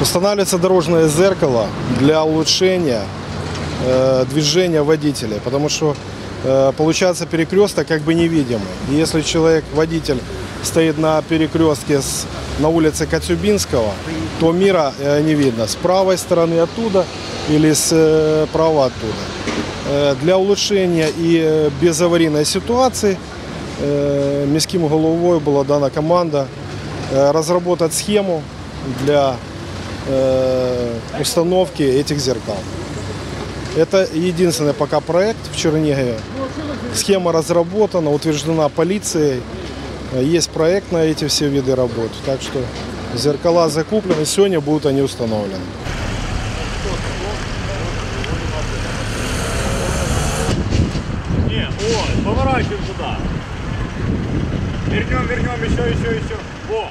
Устанавливается дорожное зеркало для улучшения э, движения водителя, потому что э, получается перекресток как бы невидимый. И если человек, водитель, стоит на перекрестке с, на улице Коцюбинского, то мира э, не видно. С правой стороны оттуда или с э, права оттуда. Э, для улучшения и э, безаварийной ситуации э, міським головою була дана команда э, разработать схему для э, установки этих зеркал. Это единственный пока проект в Чернигове. Схема разработана, утверждена полицией. Э, Есть проект на эти все виды работ. Так что зеркала закуплены, сегодня будут они установлены. Не, о, поворачиваем туда. Вернем, вернем, еще, еще, еще. Во,